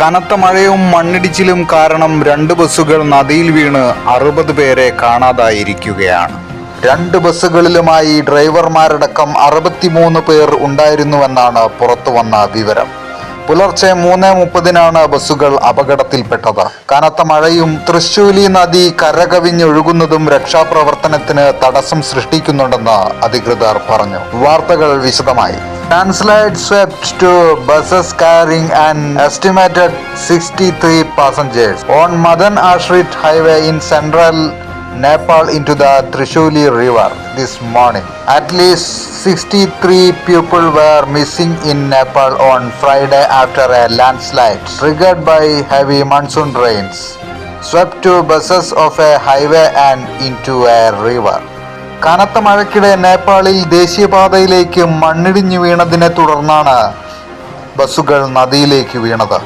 കനത്ത മഴയും മണ്ണിടിച്ചിലും കാരണം രണ്ട് ബസ്സുകൾ നദിയിൽ വീണ് അറുപത് പേരെ കാണാതായിരിക്കുകയാണ്. രണ്ട് ബസ്സുകളിലുമായി ഡ്രൈവർമാരടക്കം അറുപത്തിമൂന്ന് പേർ ഉണ്ടായിരുന്നുവെന്നാണ് പുറത്തുവന്ന വിവരം. പുലർച്ചെ മൂന്ന് മുപ്പതിനാണ് ബസ്സുകൾ അപകടത്തിൽപ്പെട്ടത്. കനത്ത മഴയും തൃശൂലി നദി കരകവിഞ്ഞൊഴുകുന്നതും രക്ഷാപ്രവർത്തനത്തിന് തടസ്സം സൃഷ്ടിക്കുന്നുണ്ടെന്ന് അധികൃതർ പറഞ്ഞു. വാർത്തകൾ വിശദമായി. Landslide swept two buses carrying an estimated 63 passengers on Madan Ashrit Highway in central Nepal into the Trishuli River this morning. At least 63 people were missing in Nepal on Friday after a landslide triggered by heavy monsoon rains swept two buses off a highway and into a river. കനത്ത മഴയ്ക്കിടെ നേപ്പാളിൽ ദേശീയപാതയിലേക്ക് മണ്ണിടിഞ്ഞു വീണതിനെ തുടർന്നാണ് ബസ്സുകൾ നദിയിലേക്ക് വീണത്.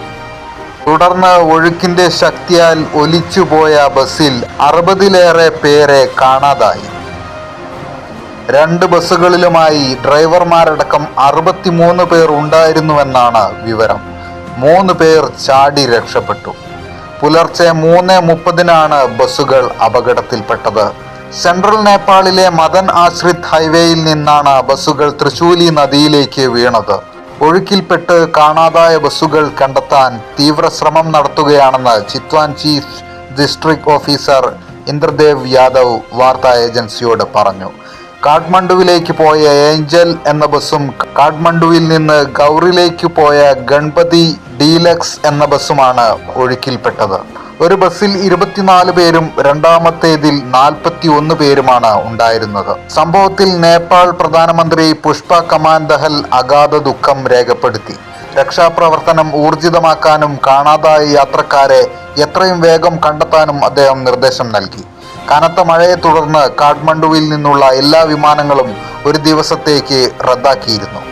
തുടർന്ന് ഒഴുക്കിന്റെ ശക്തിയാൽ ഒലിച്ചുപോയ ബസ്സിൽ അറുപതിലേറെ പേരെ കാണാതായി. രണ്ട് ബസ്സുകളിലുമായി ഡ്രൈവർമാരടക്കം അറുപത്തിമൂന്ന് പേർ ഉണ്ടായിരുന്നുവെന്നാണ് വിവരം. മൂന്ന് പേർ ചാടി രക്ഷപ്പെട്ടു. പുലർച്ചെ മൂന്ന് മുപ്പതിനാണ് ബസ്സുകൾ അപകടത്തിൽപ്പെട്ടത്. സെൻട്രൽ നേപ്പാളിലെ മദൻ ആശ്രിത് ഹൈവേയിൽ നിന്നാണ് ബസ്സുകൾ തൃശൂലി നദിയിലേക്ക് വീണത്. ഒഴുക്കിൽപ്പെട്ട് കാണാതായ ബസ്സുകൾ കണ്ടെത്താൻ തീവ്ര ശ്രമം നടത്തുകയാണെന്ന് Chitwan chief district officer Indradev Yadav വാർത്താ ഏജൻസിയോട് പറഞ്ഞു. കാഠ്മണ്ഡുവിലേക്ക് പോയ ഏഞ്ചൽ എന്ന ബസ്സും കാഠ്മണ്ഡുവിൽ നിന്ന് ഗൗറിലേക്ക് പോയ ഗൺപതി ഡീലക്സ് എന്ന ബസ്സുമാണ് ഒഴുക്കിൽപ്പെട്ടത്. ഒരു ബസ്സിൽ ഇരുപത്തിനാല് പേരും രണ്ടാമത്തേതിൽ നാൽപ്പത്തി ഒന്ന് പേരുമാണ് ഉണ്ടായിരുന്നത്. സംഭവത്തിൽ നേപ്പാൾ പ്രധാനമന്ത്രി പുഷ്പ കമാൻ ദഹൽ അഗാധ ദുഃഖം രേഖപ്പെടുത്തി. രക്ഷാപ്രവർത്തനം ഊർജിതമാക്കാനും കാണാതായ യാത്രക്കാരെ എത്രയും വേഗം കണ്ടെത്താനും അദ്ദേഹം നിർദ്ദേശം നൽകി. കനത്ത മഴയെ തുടർന്ന് കാഠ്മണ്ഡുവിൽ നിന്നുള്ള എല്ലാ വിമാനങ്ങളും ഒരു ദിവസത്തേക്ക് റദ്ദാക്കിയിരുന്നു.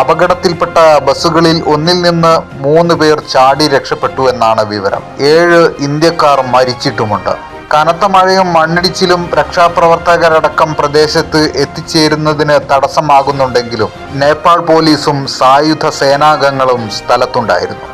അപകടത്തിൽപ്പെട്ട ബസ്സുകളിൽ ഒന്നിൽ നിന്ന് മൂന്ന് പേർ ചാടി രക്ഷപ്പെട്ടു എന്നാണ് വിവരം. ഏഴ് ഇന്ത്യക്കാർ മരിച്ചിട്ടുമുണ്ട്. കനത്ത മഴയും മണ്ണിടിച്ചിലും രക്ഷാപ്രവർത്തകരടക്കം പ്രദേശത്ത് എത്തിച്ചേരുന്നതിന് തടസ്സമാകുന്നുണ്ടെങ്കിലും നേപ്പാൾ പോലീസും സായുധ സേനാംഗങ്ങളും സ്ഥലത്തുണ്ടായിരുന്നു.